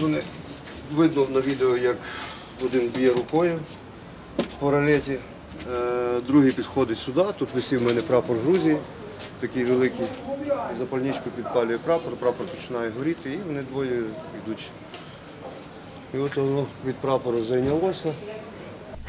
Вони видно на відео, як один б'є рукою в паралеті, е, другий підходить сюди. Тут висів в мене прапор Грузії, такий великий. Запальничку підпалює прапор, прапор починає горіти, і вони двоє йдуть. І от воно від прапору зайнялося.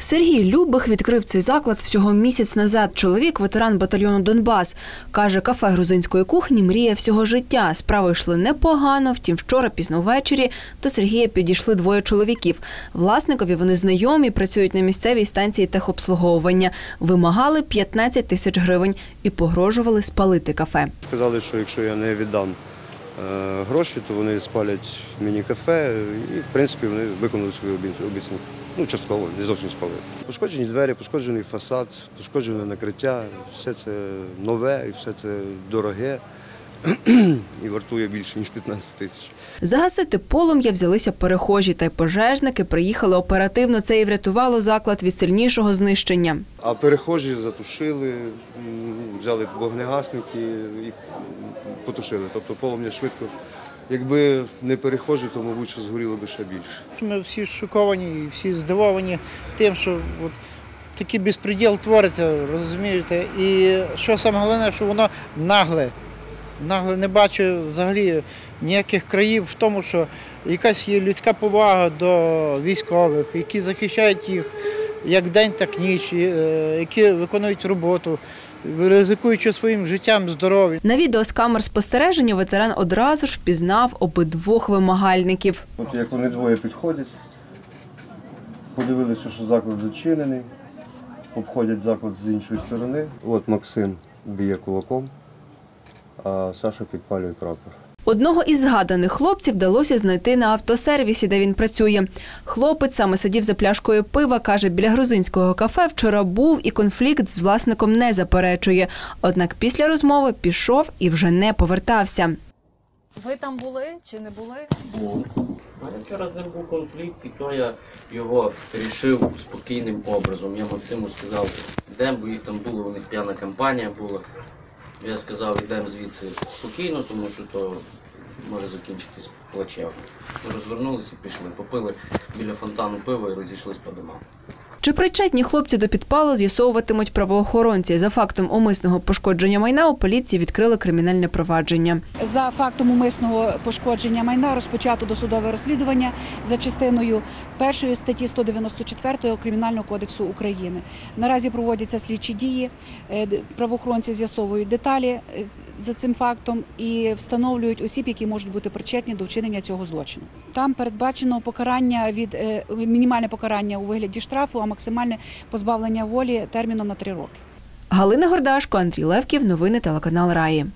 Сергій Любих відкрив цей заклад всього місяць назад. Чоловік, ветеран батальйону Донбас, каже, кафе грузинської кухні мріє всього життя. Справи йшли непогано. Втім, вчора пізно ввечері до Сергія підійшли двоє чоловіків. Власникові вони знайомі, працюють на місцевій станції техобслуговування. Вимагали 15 тисяч гривень і погрожували спалити кафе. Сказали, що якщо я не віддам гроші, то вони спалять мені кафе. І, в принципі, вони виконали свою обіцянку. Ну, частково, не зовсім спалили. Пошкоджені двері, пошкоджений фасад, пошкоджене накриття. Все це нове і все це дороге. І вартує більше, ніж 15 тисяч. Загасити полум'я взялися перехожі, та й пожежники приїхали оперативно. Це і врятувало заклад від сильнішого знищення. А перехожі затушили, взяли вогнегасники і потушили. Тобто полум'я швидко. Якби не перехожі, то, мабуть, що згоріло би ще більше. Ми всі шоковані і всі здивовані тим, що от такий безпреділ твориться, розумієте. І що саме головне, що воно нагле. Нагле не бачу взагалі ніяких країв в тому, що якась є людська повага до військових, які захищають їх як день, так ніч, е, які виконують роботу, ризикуючи своїм життям, здоров'ям. На відео з камер спостереження ветеран одразу ж впізнав обидвох вимагальників. От як вони двоє підходять, подивилися, що заклад зачинений, обходять заклад з іншої сторони. От Максим б'є кулаком, а Саша підпалює прапор. Одного із згаданих хлопців вдалося знайти на автосервісі, де він працює. Хлопець саме сидів за пляшкою пива. каже, біля грузинського кафе вчора був і конфлікт з власником не заперечує. Однак після розмови пішов і вже не повертався. Ви там були чи не були? був. А вчора з ним був конфлікт, і то я його рішив спокійним образом. Я Максиму сказав, йдемо, бо їх там було, у них п'яна кампанія була. Я сказав, йдемо звідси спокійно, тому що то може закінчитись плачевно. Розвернулися пішли, попили біля фонтану пива і розійшлись по домам. Чи причетні хлопці до підпалу з'ясовуватимуть правоохоронці. За фактом умисного пошкодження майна у поліції відкрили кримінальне провадження. За фактом умисного пошкодження майна розпочато досудове розслідування за частиною першої статті 194 Кримінального кодексу України. Наразі проводяться слідчі дії. Е, Правоохоронці з'ясовують деталі е, за цим фактом і встановлюють осіб, які можуть бути причетні до вчинення цього злочину. Там передбачено покарання від е, мінімальне покарання у вигляді штрафу, максимальне позбавлення волі терміном на три роки. Галина Гордашко, Андрій Левків. Новини телеканал Раї.